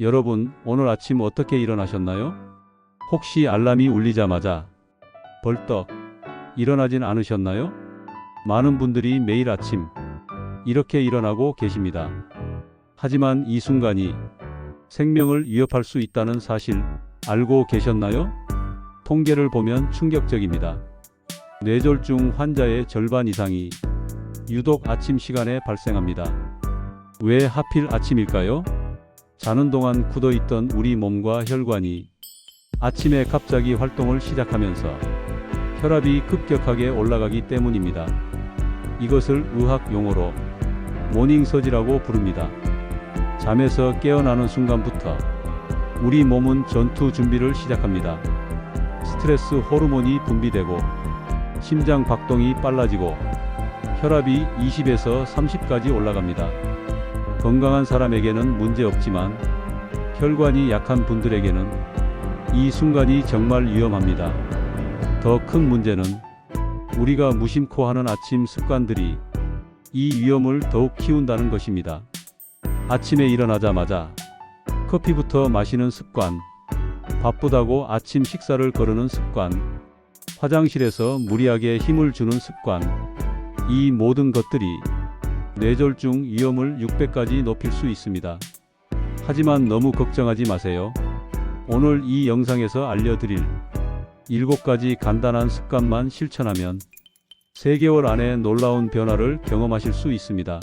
여러분, 오늘 아침 어떻게 일어나셨나요? 혹시 알람이 울리자마자 벌떡 일어나진 않으셨나요? 많은 분들이 매일 아침 이렇게 일어나고 계십니다. 하지만 이 순간이 생명을 위협할 수 있다는 사실 알고 계셨나요? 통계를 보면 충격적입니다. 뇌졸중 환자의 절반 이상이 유독 아침 시간에 발생합니다. 왜 하필 아침일까요? 자는 동안 굳어있던 우리 몸과 혈관이 아침에 갑자기 활동을 시작하면서 혈압이 급격하게 올라가기 때문입니다. 이것을 의학 용어로 모닝서지라고 부릅니다. 잠에서 깨어나는 순간부터 우리 몸은 전투 준비를 시작합니다. 스트레스 호르몬이 분비되고 심장 박동이 빨라지고 혈압이 20에서 30까지 올라갑니다. 건강한 사람에게는 문제 없지만 혈관이 약한 분들에게는 이 순간이 정말 위험합니다. 더 큰 문제는 우리가 무심코 하는 아침 습관들이 이 위험을 더욱 키운다는 것입니다. 아침에 일어나자마자 커피부터 마시는 습관, 바쁘다고 아침 식사를 거르는 습관, 화장실에서 무리하게 힘을 주는 습관, 이 모든 것들이 뇌졸중 위험을 6배까지 높일 수 있습니다. 하지만 너무 걱정하지 마세요. 오늘 이 영상에서 알려드릴 7가지 간단한 습관만 실천하면 3개월 안에 놀라운 변화를 경험하실 수 있습니다.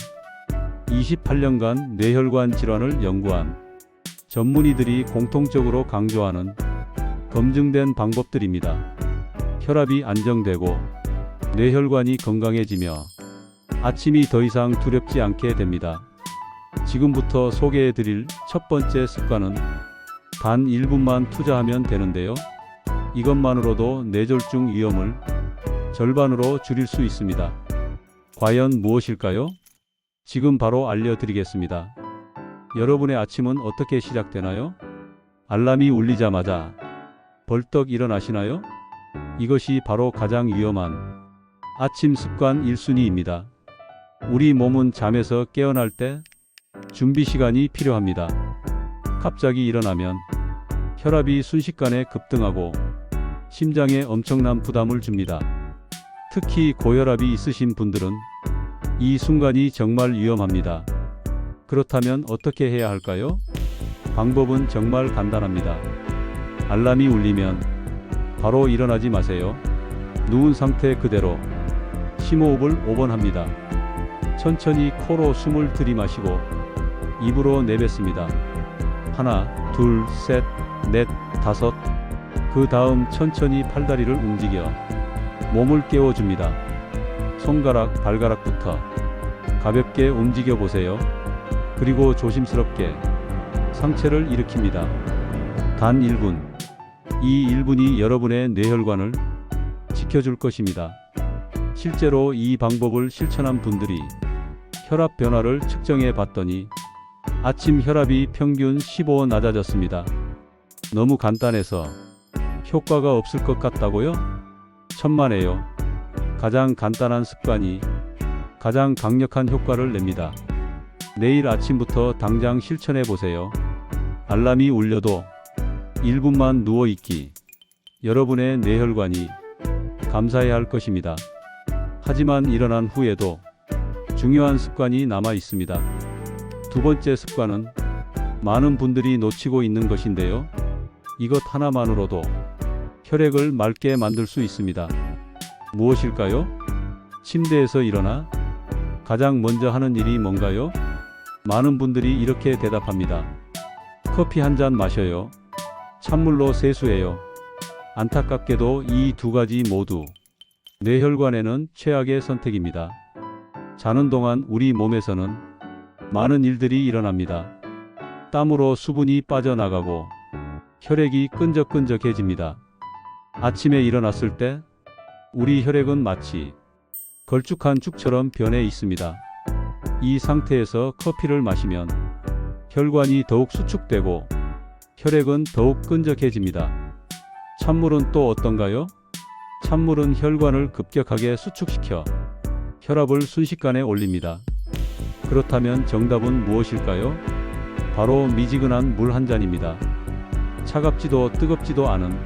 28년간 뇌혈관 질환을 연구한 전문의들이 공통적으로 강조하는 검증된 방법들입니다. 혈압이 안정되고 뇌혈관이 건강해지며 아침이 더 이상 두렵지 않게 됩니다. 지금부터 소개해 드릴 첫 번째 습관은 단 1분만 투자하면 되는데요. 이것만으로도 뇌졸중 위험을 절반으로 줄일 수 있습니다. 과연 무엇일까요? 지금 바로 알려드리겠습니다. 여러분의 아침은 어떻게 시작되나요? 알람이 울리자마자 벌떡 일어나시나요? 이것이 바로 가장 위험한 아침 습관 1순위입니다. 우리 몸은 잠에서 깨어날 때 준비 시간이 필요합니다. 갑자기 일어나면 혈압이 순식간에 급등하고 심장에 엄청난 부담을 줍니다. 특히 고혈압이 있으신 분들은 이 순간이 정말 위험합니다. 그렇다면 어떻게 해야 할까요? 방법은 정말 간단합니다. 알람이 울리면 바로 일어나지 마세요. 누운 상태 그대로 심호흡을 5번 합니다. 천천히 코로 숨을 들이마시고 입으로 내뱉습니다. 하나, 둘, 셋, 넷, 다섯. 그 다음 천천히 팔다리를 움직여 몸을 깨워줍니다. 손가락, 발가락부터 가볍게 움직여 보세요. 그리고 조심스럽게 상체를 일으킵니다. 단 1분. 이 1분이 여러분의 뇌혈관을 지켜줄 것입니다. 실제로 이 방법을 실천한 분들이 혈압 변화를 측정해 봤더니 아침 혈압이 평균 15 낮아졌습니다. 너무 간단해서 효과가 없을 것 같다고요? 천만에요. 가장 간단한 습관이 가장 강력한 효과를 냅니다. 내일 아침부터 당장 실천해 보세요. 알람이 울려도 1분만 누워 있기. 여러분의 뇌혈관이 감사해야 할 것입니다. 하지만 일어난 후에도 중요한 습관이 남아 있습니다. 두 번째 습관은 많은 분들이 놓치고 있는 것인데요. 이것 하나만으로도 혈액을 맑게 만들 수 있습니다. 무엇일까요? 침대에서 일어나 가장 먼저 하는 일이 뭔가요? 많은 분들이 이렇게 대답합니다. 커피 한 잔 마셔요. 찬물로 세수해요. 안타깝게도 이 두 가지 모두 뇌혈관에는 최악의 선택입니다. 자는 동안 우리 몸에서는 많은 일들이 일어납니다. 땀으로 수분이 빠져나가고 혈액이 끈적끈적해집니다. 아침에 일어났을 때 우리 혈액은 마치 걸쭉한 죽처럼 변해 있습니다. 이 상태에서 커피를 마시면 혈관이 더욱 수축되고 혈액은 더욱 끈적해집니다. 찬물은 또 어떤가요? 찬물은 혈관을 급격하게 수축시켜 혈압을 순식간에 올립니다. 그렇다면 정답은 무엇일까요? 바로 미지근한 물 한 잔입니다. 차갑지도 뜨겁지도 않은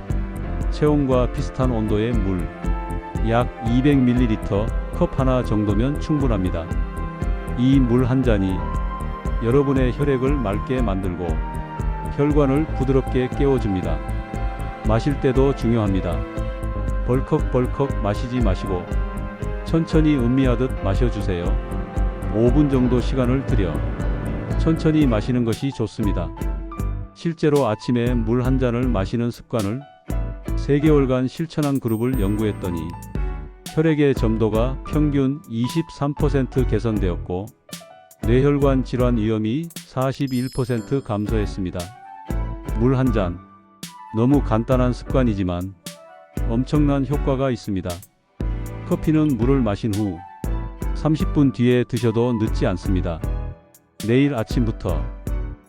체온과 비슷한 온도의 물, 약 200ml 컵 하나 정도면 충분합니다. 이 물 한 잔이 여러분의 혈액을 맑게 만들고 혈관을 부드럽게 깨워줍니다. 마실 때도 중요합니다. 벌컥벌컥 마시지 마시고 천천히 음미하듯 마셔주세요. 5분 정도 시간을 들여 천천히 마시는 것이 좋습니다. 실제로 아침에 물 한 잔을 마시는 습관을 3개월간 실천한 그룹을 연구했더니 혈액의 점도가 평균 23% 개선되었고 뇌혈관 질환 위험이 41% 감소했습니다. 물 한 잔. 너무 간단한 습관이지만 엄청난 효과가 있습니다. 커피는 물을 마신 후 30분 뒤에 드셔도 늦지 않습니다. 내일 아침부터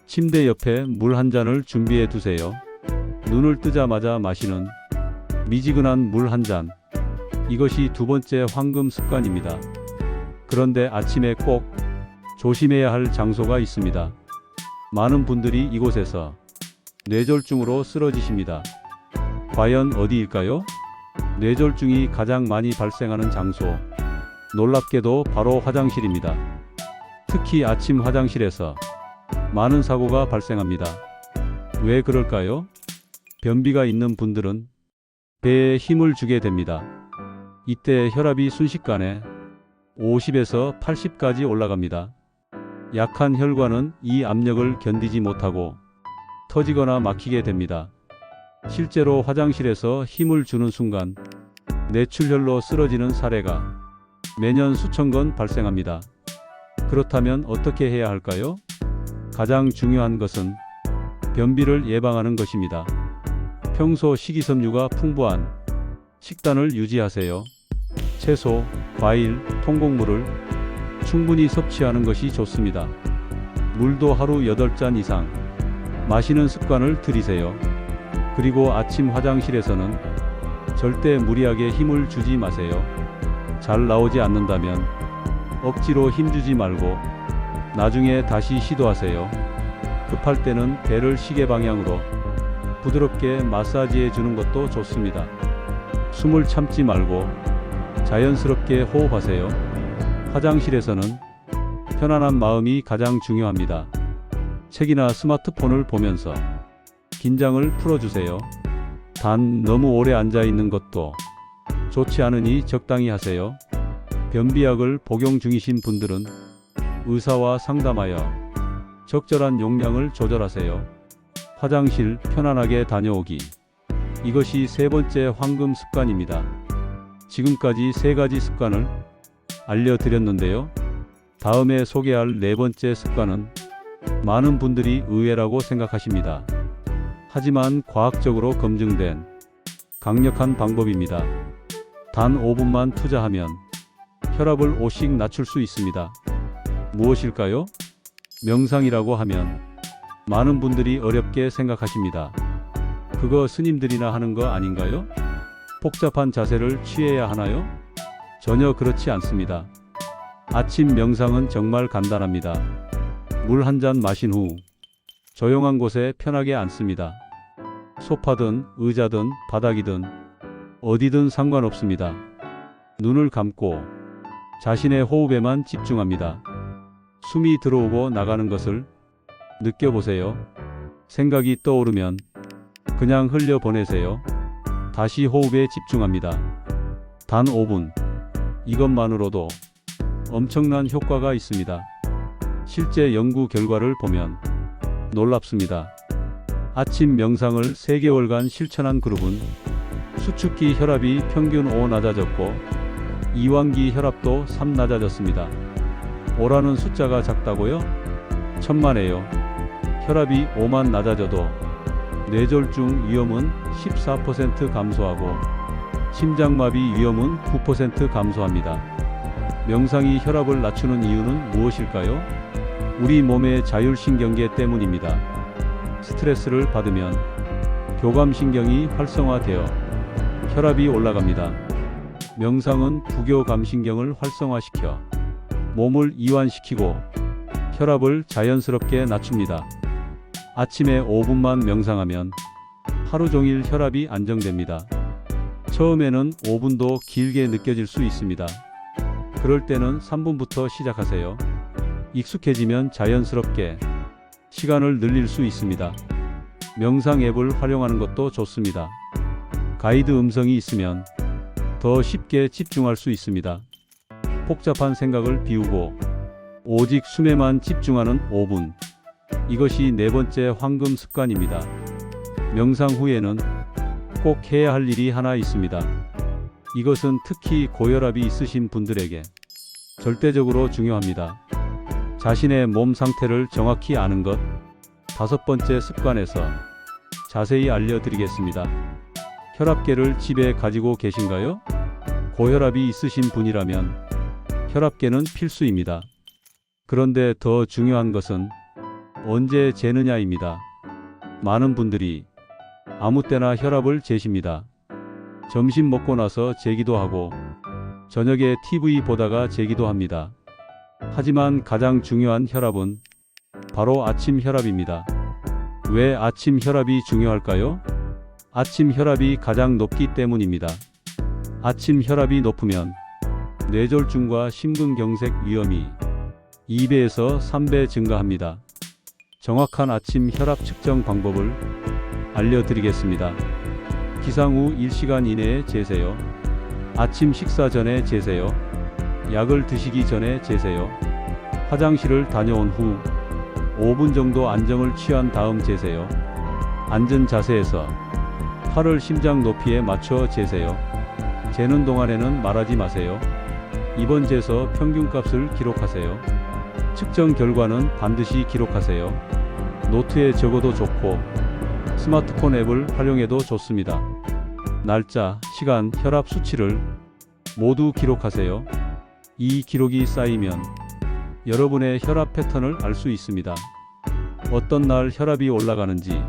침대 옆에 물 한 잔을 준비해 두세요. 눈을 뜨자마자 마시는 미지근한 물 한 잔. 이것이 두 번째 황금 습관입니다. 그런데 아침에 꼭 조심해야 할 장소가 있습니다. 많은 분들이 이곳에서 뇌졸중으로 쓰러지십니다. 과연 어디일까요? 뇌졸중이 가장 많이 발생하는 장소. 놀랍게도 바로 화장실입니다. 특히 아침 화장실에서 많은 사고가 발생합니다. 왜 그럴까요? 변비가 있는 분들은 배에 힘을 주게 됩니다. 이때 혈압이 순식간에 50에서 80까지 올라갑니다. 약한 혈관은 이 압력을 견디지 못하고 터지거나 막히게 됩니다. 실제로 화장실에서 힘을 주는 순간 뇌출혈로 쓰러지는 사례가 매년 수천 건 발생합니다. 그렇다면 어떻게 해야 할까요? 가장 중요한 것은 변비를 예방하는 것입니다. 평소 식이섬유가 풍부한 식단을 유지하세요. 채소, 과일, 통곡물을 충분히 섭취하는 것이 좋습니다. 물도 하루 8잔 이상 마시는 습관을 들이세요. 그리고 아침 화장실에서는 절대 무리하게 힘을 주지 마세요. 잘 나오지 않는다면 억지로 힘주지 말고 나중에 다시 시도하세요. 급할 때는 배를 시계 방향으로 부드럽게 마사지해 주는 것도 좋습니다. 숨을 참지 말고 자연스럽게 호흡하세요. 화장실에서는 편안한 마음이 가장 중요합니다. 책이나 스마트폰을 보면서 긴장을 풀어주세요. 단 너무 오래 앉아 있는 것도 좋지 않으니 적당히 하세요. 변비약을 복용 중이신 분들은 의사와 상담하여 적절한 용량을 조절하세요. 화장실 편안하게 다녀오기. 이것이 세 번째 황금 습관입니다. 지금까지 세 가지 습관을 알려드렸는데요. 다음에 소개할 네 번째 습관은 많은 분들이 의외라고 생각하십니다. 하지만 과학적으로 검증된 강력한 방법입니다. 단 5분만 투자하면 혈압을 5씩 낮출 수 있습니다. 무엇일까요? 명상이라고 하면 많은 분들이 어렵게 생각하십니다. 그거 스님들이나 하는 거 아닌가요? 복잡한 자세를 취해야 하나요? 전혀 그렇지 않습니다. 아침 명상은 정말 간단합니다. 물 한 잔 마신 후 조용한 곳에 편하게 앉습니다. 소파든 의자든 바닥이든 어디든 상관없습니다. 눈을 감고 자신의 호흡에만 집중합니다. 숨이 들어오고 나가는 것을 느껴보세요. 생각이 떠오르면 그냥 흘려보내세요. 다시 호흡에 집중합니다. 단 5분. 이것만으로도 엄청난 효과가 있습니다. 실제 연구 결과를 보면 놀랍습니다. 아침 명상을 3개월간 실천한 그룹은 수축기 혈압이 평균 5 낮아졌고 이완기 혈압도 3 낮아졌습니다. 5라는 숫자가 작다고요? 천만에요. 혈압이 5만 낮아져도 뇌졸중 위험은 14% 감소하고 심장마비 위험은 9% 감소합니다. 명상이 혈압을 낮추는 이유는 무엇일까요? 우리 몸의 자율신경계 때문입니다. 스트레스를 받으면 교감신경이 활성화되어 혈압이 올라갑니다. 명상은 부교감신경을 활성화시켜 몸을 이완시키고 혈압을 자연스럽게 낮춥니다. 아침에 5분만 명상하면 하루 종일 혈압이 안정됩니다. 처음에는 5분도 길게 느껴질 수 있습니다. 그럴 때는 3분부터 시작하세요. 익숙해지면 자연스럽게 시간을 늘릴 수 있습니다. 명상 앱을 활용하는 것도 좋습니다. 가이드 음성이 있으면 더 쉽게 집중할 수 있습니다. 복잡한 생각을 비우고 오직 숨에만 집중하는 5분. 이것이 네 번째 황금 습관입니다. 명상 후에는 꼭 해야 할 일이 하나 있습니다. 이것은 특히 고혈압이 있으신 분들에게 절대적으로 중요합니다. 자신의 몸 상태를 정확히 아는 것. 다섯 번째 습관에서 자세히 알려드리겠습니다. 혈압계를 집에 가지고 계신가요? 고혈압이 있으신 분이라면 혈압계는 필수입니다. 그런데 더 중요한 것은 언제 재느냐입니다. 많은 분들이 아무 때나 혈압을 재십니다. 점심 먹고 나서 재기도 하고 저녁에 TV 보다가 재기도 합니다. 하지만 가장 중요한 혈압은 바로 아침 혈압입니다. 왜 아침 혈압이 중요할까요? 아침 혈압이 가장 높기 때문입니다. 아침 혈압이 높으면 뇌졸중과 심근경색 위험이 2배에서 3배 증가합니다. 정확한 아침 혈압 측정 방법을 알려드리겠습니다. 기상 후 1시간 이내에 재세요. 아침 식사 전에 재세요. 약을 드시기 전에 재세요. 화장실을 다녀온 후 5분 정도 안정을 취한 다음 재세요. 앉은 자세에서 팔을 심장 높이에 맞춰 재세요. 재는 동안에는 말하지 마세요. 이번 재서 평균값을 기록하세요. 측정 결과는 반드시 기록하세요. 노트에 적어도 좋고 스마트폰 앱을 활용해도 좋습니다. 날짜, 시간, 혈압 수치를 모두 기록하세요. 이 기록이 쌓이면 여러분의 혈압 패턴을 알 수 있습니다. 어떤 날 혈압이 올라가는지,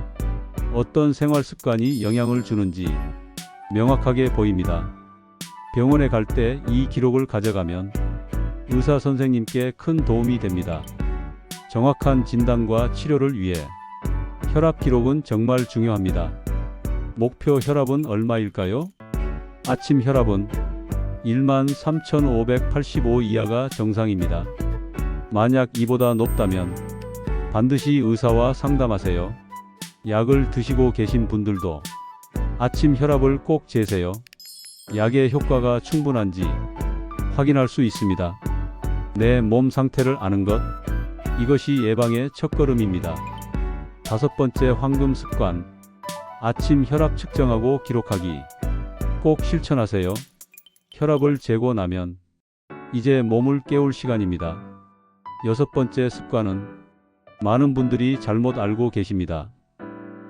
어떤 생활 습관이 영향을 주는지 명확하게 보입니다. 병원에 갈 때 이 기록을 가져가면 의사 선생님께 큰 도움이 됩니다. 정확한 진단과 치료를 위해 혈압 기록은 정말 중요합니다. 목표 혈압은 얼마일까요? 아침 혈압은 13,585 이하가 정상입니다. 만약 이보다 높다면 반드시 의사와 상담하세요. 약을 드시고 계신 분들도 아침 혈압을 꼭 재세요. 약의 효과가 충분한지 확인할 수 있습니다. 내 몸 상태를 아는 것, 이것이 예방의 첫걸음입니다. 다섯 번째 황금 습관, 아침 혈압 측정하고 기록하기. 꼭 실천하세요. 혈압을 재고 나면 이제 몸을 깨울 시간입니다. 여섯 번째 습관은 많은 분들이 잘못 알고 계십니다.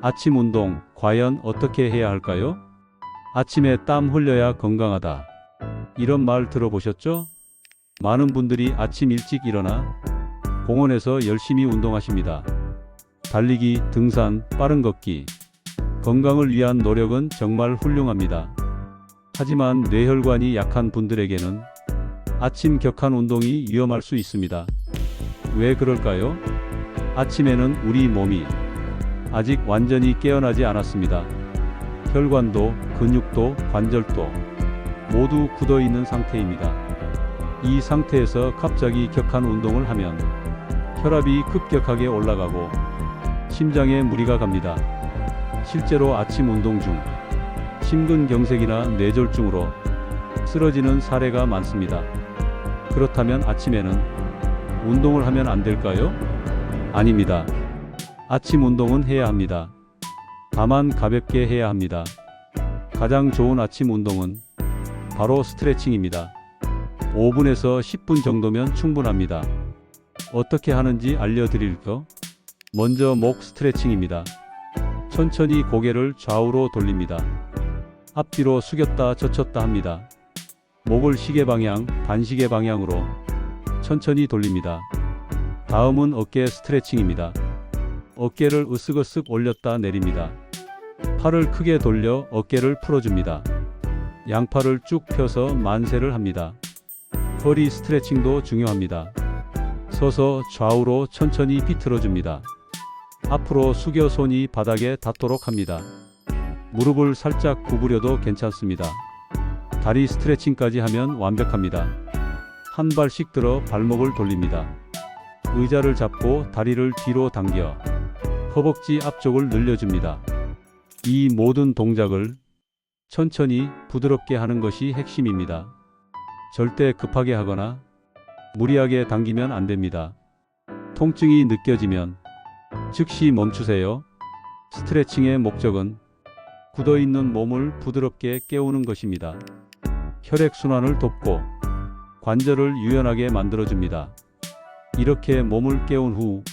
아침 운동, 과연 어떻게 해야 할까요? 아침에 땀 흘려야 건강하다. 이런 말 들어보셨죠? 많은 분들이 아침 일찍 일어나 공원에서 열심히 운동하십니다. 달리기, 등산, 빠른 걷기. 건강을 위한 노력은 정말 훌륭합니다. 하지만 뇌혈관이 약한 분들에게는 아침 격한 운동이 위험할 수 있습니다. 왜 그럴까요? 아침에는 우리 몸이 아직 완전히 깨어나지 않았습니다. 혈관도, 근육도, 관절도 모두 굳어 있는 상태입니다. 이 상태에서 갑자기 격한 운동을 하면 혈압이 급격하게 올라가고 심장에 무리가 갑니다. 실제로 아침 운동 중 심근경색이나 뇌졸중으로 쓰러지는 사례가 많습니다. 그렇다면 아침에는 운동을 하면 안 될까요? 아닙니다. 아침 운동은 해야 합니다. 다만 가볍게 해야 합니다. 가장 좋은 아침 운동은 바로 스트레칭입니다. 5분에서 10분 정도면 충분합니다. 어떻게 하는지 알려드릴까? 먼저 목 스트레칭입니다. 천천히 고개를 좌우로 돌립니다. 앞뒤로 숙였다 젖혔다 합니다. 목을 시계 방향, 반시계 방향으로 천천히 돌립니다. 다음은 어깨 스트레칭입니다. 어깨를 으쓱으쓱 올렸다 내립니다. 팔을 크게 돌려 어깨를 풀어줍니다. 양팔을 쭉 펴서 만세를 합니다. 허리 스트레칭도 중요합니다. 서서 좌우로 천천히 비틀어 줍니다. 앞으로 숙여 손이 바닥에 닿도록 합니다. 무릎을 살짝 구부려도 괜찮습니다. 다리 스트레칭까지 하면 완벽합니다. 한 발씩 들어 발목을 돌립니다. 의자를 잡고 다리를 뒤로 당겨 허벅지 앞쪽을 늘려줍니다. 이 모든 동작을 천천히 부드럽게 하는 것이 핵심입니다. 절대 급하게 하거나 무리하게 당기면 안 됩니다. 통증이 느껴지면 즉시 멈추세요. 스트레칭의 목적은 굳어 있는 몸을 부드럽게 깨우는 것입니다. 혈액 순환을 돕고 관절을 유연하게 만들어 줍니다. 이렇게 몸을 깨운 후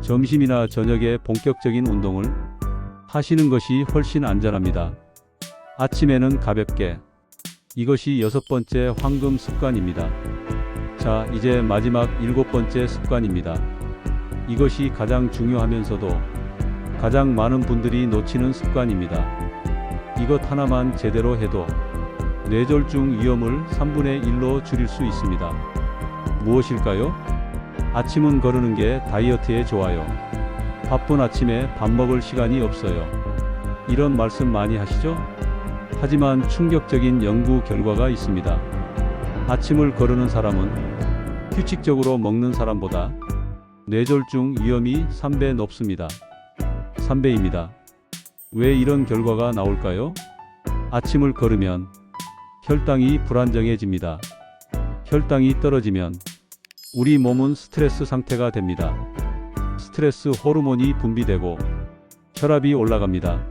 점심이나 저녁에 본격적인 운동을 하시는 것이 훨씬 안전합니다. 아침에는 가볍게 이것이 여섯 번째 황금 습관입니다. 자, 이제 마지막 일곱 번째 습관입니다. 이것이 가장 중요하면서도 가장 많은 분들이 놓치는 습관입니다. 이것 하나만 제대로 해도 뇌졸중 위험을 3분의 1로 줄일 수 있습니다. 무엇일까요? 아침은 거르는 게 다이어트에 좋아요. 바쁜 아침에 밥 먹을 시간이 없어요. 이런 말씀 많이 하시죠? 하지만 충격적인 연구 결과가 있습니다. 아침을 거르는 사람은 규칙적으로 먹는 사람보다 뇌졸중 위험이 3배 높습니다. 3배입니다. 왜 이런 결과가 나올까요? 아침을 거르면 혈당이 불안정해집니다. 혈당이 떨어지면 우리 몸은 스트레스 상태가 됩니다. 스트레스 호르몬이 분비되고 혈압이 올라갑니다.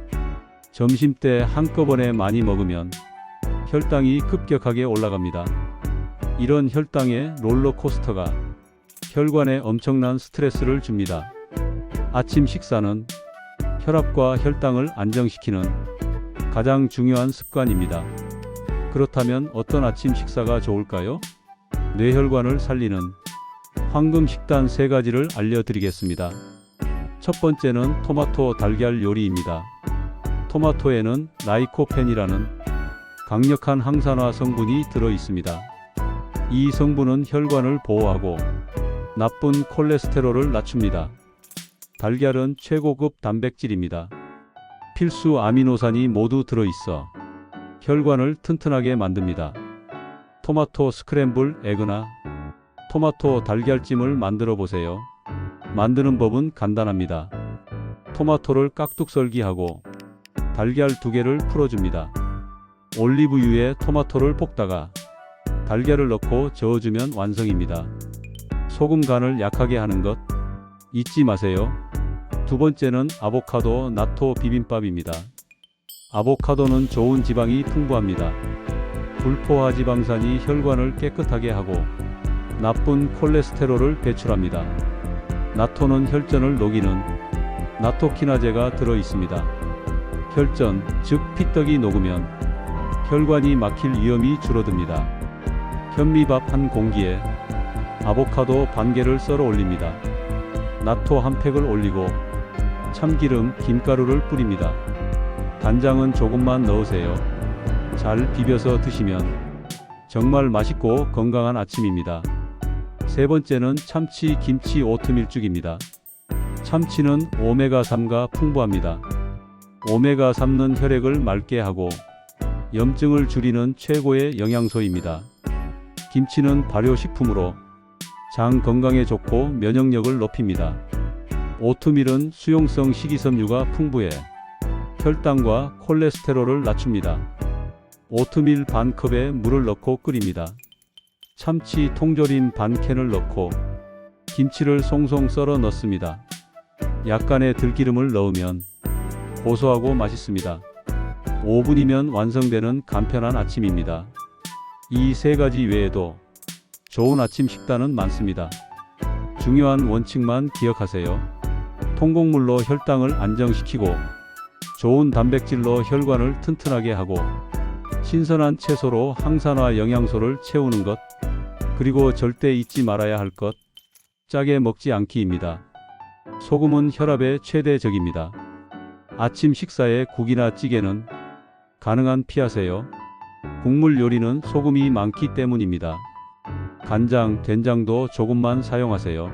점심 때 한꺼번에 많이 먹으면 혈당이 급격하게 올라갑니다. 이런 혈당의 롤러코스터가 혈관에 엄청난 스트레스를 줍니다. 아침 식사는 혈압과 혈당을 안정시키는 가장 중요한 습관입니다. 그렇다면 어떤 아침 식사가 좋을까요? 뇌혈관을 살리는 황금 식단 세 가지를 알려드리겠습니다. 첫 번째는 토마토 달걀 요리입니다. 토마토에는 라이코펜이라는 강력한 항산화 성분이 들어 있습니다. 이 성분은 혈관을 보호하고 나쁜 콜레스테롤을 낮춥니다. 달걀은 최고급 단백질입니다. 필수 아미노산이 모두 들어 있어 혈관을 튼튼하게 만듭니다. 토마토 스크램블 에그나 토마토 달걀찜을 만들어 보세요. 만드는 법은 간단합니다. 토마토를 깍둑 썰기하고 달걀 두 개를 풀어줍니다. 올리브유에 토마토를 볶다가 달걀을 넣고 저어주면 완성입니다. 소금 간을 약하게 하는 것 잊지 마세요. 두 번째는 아보카도 나토 비빔밥입니다. 아보카도는 좋은 지방이 풍부합니다. 불포화 지방산이 혈관을 깨끗하게 하고 나쁜 콜레스테롤을 배출합니다. 나토는 혈전을 녹이는 나토키나제가 들어 있습니다. 혈전, 즉 피떡이 녹으면 혈관이 막힐 위험이 줄어듭니다. 현미밥 한 공기에 아보카도 반 개를 썰어 올립니다. 나토 한 팩을 올리고 참기름, 김가루를 뿌립니다. 간장은 조금만 넣으세요. 잘 비벼서 드시면 정말 맛있고 건강한 아침입니다. 세 번째는 참치 김치 오트밀죽입니다. 참치는 오메가3가 풍부합니다. 오메가3는 혈액을 맑게 하고 염증을 줄이는 최고의 영양소입니다. 김치는 발효식품으로 장 건강에 좋고 면역력을 높입니다. 오트밀은 수용성 식이섬유가 풍부해 혈당과 콜레스테롤을 낮춥니다. 오트밀 반 컵에 물을 넣고 끓입니다. 참치 통조림 반 캔을 넣고 김치를 송송 썰어 넣습니다. 약간의 들기름을 넣으면 고소하고 맛있습니다. 5분이면 완성되는 간편한 아침입니다. 이 세 가지 외에도 좋은 아침 식단은 많습니다. 중요한 원칙만 기억하세요. 통곡물로 혈당을 안정시키고 좋은 단백질로 혈관을 튼튼하게 하고 신선한 채소로 항산화 영양소를 채우는 것 그리고 절대 잊지 말아야 할 것 짜게 먹지 않기입니다. 소금은 혈압의 최대 적입니다. 아침 식사에 국이나 찌개는 가능한 피하세요. 국물 요리는 소금이 많기 때문입니다. 간장, 된장도 조금만 사용하세요.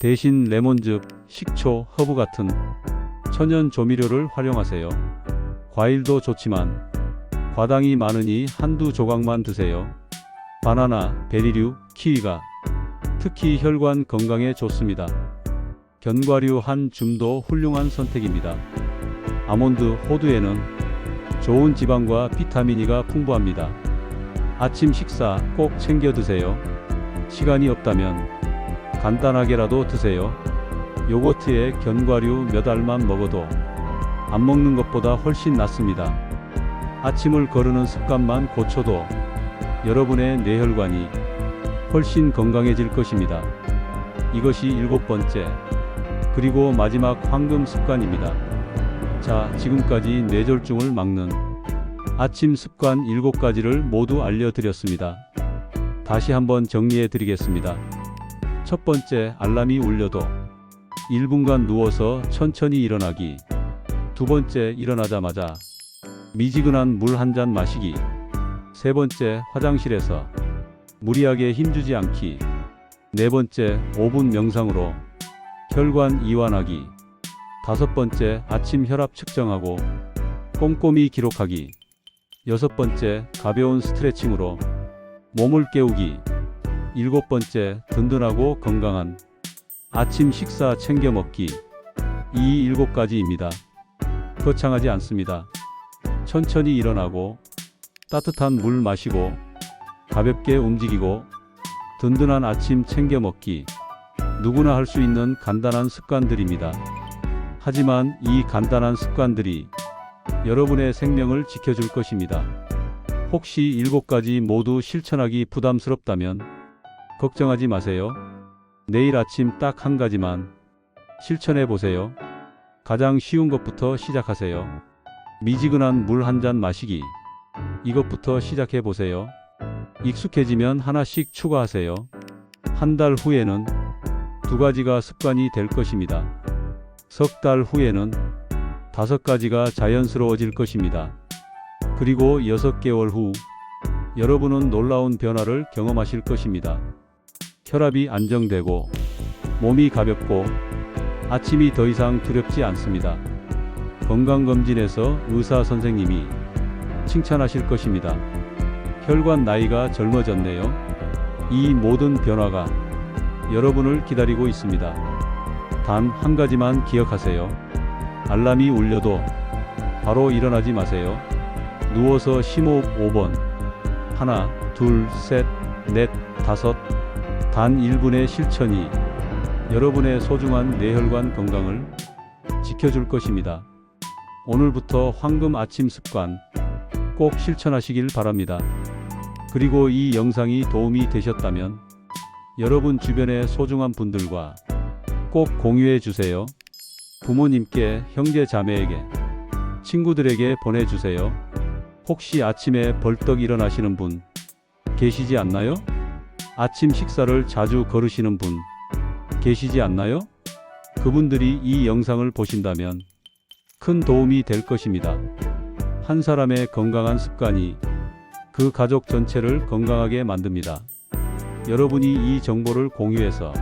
대신 레몬즙, 식초, 허브 같은 천연 조미료를 활용하세요. 과일도 좋지만 과당이 많으니 한두 조각만 드세요. 바나나, 베리류, 키위가 특히 혈관 건강에 좋습니다. 견과류 한 줌도 훌륭한 선택입니다. 아몬드, 호두에는 좋은 지방과 비타민 E가 풍부합니다. 아침 식사 꼭 챙겨 드세요. 시간이 없다면 간단하게라도 드세요. 요거트에 견과류 몇 알만 먹어도 안 먹는 것보다 훨씬 낫습니다. 아침을 거르는 습관만 고쳐도 여러분의 뇌혈관이 훨씬 건강해질 것입니다. 이것이 일곱 번째, 그리고 마지막 황금 습관입니다. 자, 지금까지 뇌졸중을 막는 아침 습관 일곱 가지를 모두 알려드렸습니다. 다시 한번 정리해 드리겠습니다. 첫 번째, 알람이 울려도 1분간 누워서 천천히 일어나기. 두 번째, 일어나자마자 미지근한 물 한 잔 마시기. 세 번째, 화장실에서 무리하게 힘주지 않기. 네 번째, 5분 명상으로 혈관 이완하기. 다섯 번째, 아침 혈압 측정하고 꼼꼼히 기록하기. 여섯 번째, 가벼운 스트레칭으로 몸을 깨우기. 일곱 번째, 든든하고 건강한 아침 식사 챙겨 먹기. 이 일곱 가지입니다. 거창하지 않습니다. 천천히 일어나고 따뜻한 물 마시고 가볍게 움직이고 든든한 아침 챙겨 먹기. 누구나 할 수 있는 간단한 습관들입니다. 하지만 이 간단한 습관들이 여러분의 생명을 지켜줄 것입니다. 혹시 일곱 가지 모두 실천하기 부담스럽다면 걱정하지 마세요. 내일 아침 딱 한 가지만 실천해 보세요. 가장 쉬운 것부터 시작하세요. 미지근한 물 한 잔 마시기. 이것부터 시작해 보세요. 익숙해지면 하나씩 추가하세요. 한 달 후에는 두 가지가 습관이 될 것입니다. 석 달 후에는 다섯 가지가 자연스러워질 것입니다. 그리고 여섯 개월 후 여러분은 놀라운 변화를 경험하실 것입니다. 혈압이 안정되고 몸이 가볍고 아침이 더 이상 두렵지 않습니다. 건강검진에서 의사 선생님이 칭찬하실 것입니다. 혈관 나이가 젊어졌네요. 이 모든 변화가 여러분을 기다리고 있습니다. 단 한 가지만 기억하세요. 알람이 울려도 바로 일어나지 마세요. 누워서 심호흡 5번. 하나, 둘, 셋, 넷, 다섯. 단 1분의 실천이 여러분의 소중한 뇌혈관 건강을 지켜줄 것입니다. 오늘부터 황금 아침 습관 꼭 실천하시길 바랍니다. 그리고 이 영상이 도움이 되셨다면 여러분 주변의 소중한 분들과 꼭 공유해 주세요. 부모님께, 형제 자매에게, 친구들에게 보내주세요. 혹시 아침에 벌떡 일어나시는 분 계시지 않나요? 아침 식사를 자주 거르시는 분 계시지 않나요? 그분들이 이 영상을 보신다면 큰 도움이 될 것입니다. 한 사람의 건강한 습관이 그 가족 전체를 건강하게 만듭니다. 여러분이 이 정보를 공유해서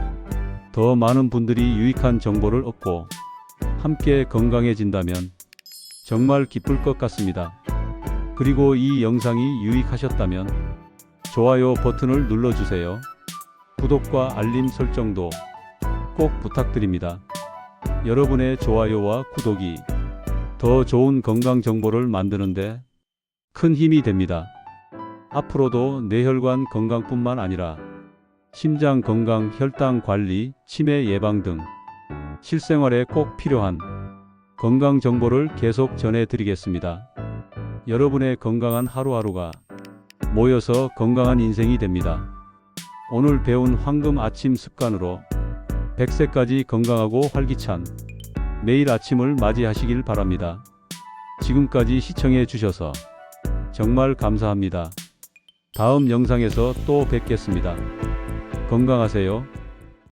더 많은 분들이 유익한 정보를 얻고 함께 건강해진다면 정말 기쁠 것 같습니다. 그리고 이 영상이 유익하셨다면 좋아요 버튼을 눌러주세요. 구독과 알림 설정도 꼭 부탁드립니다. 여러분의 좋아요와 구독이 더 좋은 건강 정보를 만드는데 큰 힘이 됩니다. 앞으로도 뇌혈관 건강뿐만 아니라 심장 건강, 혈당 관리, 치매 예방 등 실생활에 꼭 필요한 건강 정보를 계속 전해드리겠습니다. 여러분의 건강한 하루하루가 모여서 건강한 인생이 됩니다. 오늘 배운 황금 아침 습관으로 100세까지 건강하고 활기찬 매일 아침을 맞이하시길 바랍니다. 지금까지 시청해 주셔서 정말 감사합니다. 다음 영상에서 또 뵙겠습니다. 건강하세요.